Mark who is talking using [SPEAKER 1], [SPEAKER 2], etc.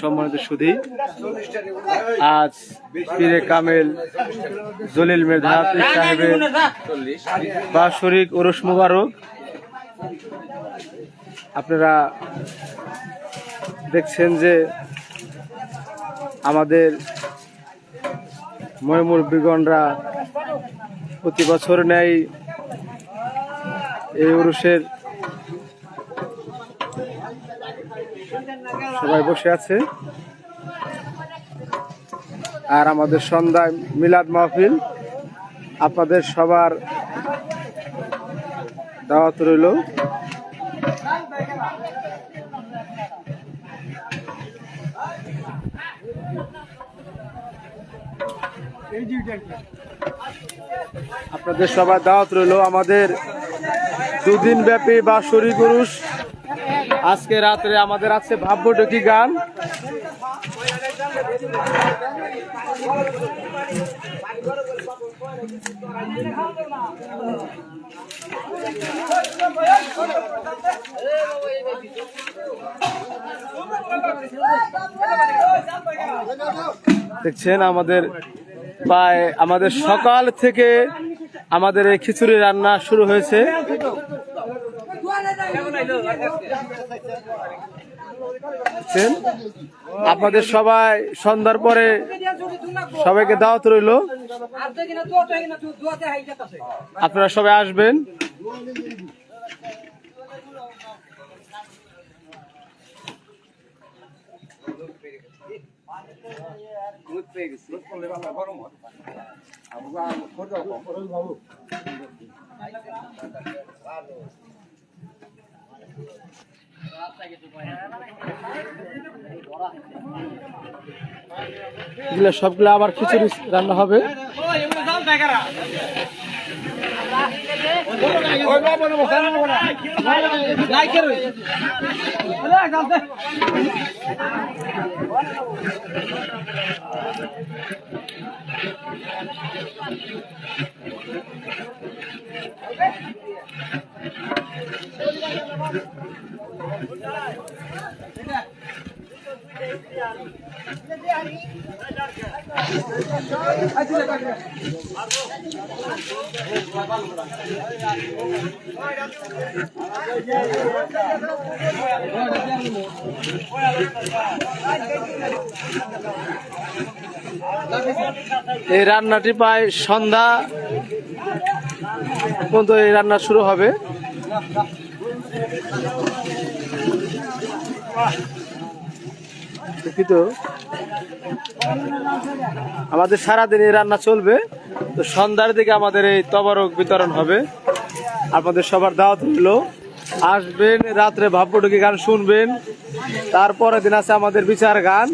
[SPEAKER 1] সম্মানিত সুধী, আজ পীরে কামেল জলিল মেধা সাহেবের বাৎসরিক ওরস মুবারক। আপনারা দেখছেন যে আমাদের ময়মুরবিগণরা প্রতি বছর নেয় এই উরুষের সবাই বসে আছে। আর আমাদের সন্ধ্যায় মিলাদ মাহফিল। আপনাদের সবার দাওয়াত রইল। আপনাদের সবার দাওয়াত রইল। আমাদের দুদিন ব্যাপী বা শরী পুরুষ আজকে রাত্রে আমাদের আছে ভাব্যটকি গান দেখছেন আমাদের প্রায় আমাদের সকাল থেকে আমাদের এই খিচুড়ি রান্না শুরু হয়েছে? আপনাদের সবাই সন্ধ্যার পরে সবাইকে দাওয়াত রইল। আপনারা সবাই আসবেন। এগুলো সবগুলো আবার খিচুড়ি রান্না হবে। এই রান্নাটি প্রায় সন্ধ্যা পর্যন্ত এই রান্না শুরু হবে। আমাদের সারাদিন এই রান্না চলবে। তো সন্ধ্যার দিকে আমাদের এই তবারক বিতরণ হবে। আপনাদের সবার দাওয়াত হইল আসবেন, রাত্রে ভাবপটুকি গান শুনবেন। তারপরের দিন আছে আমাদের বিচার গান।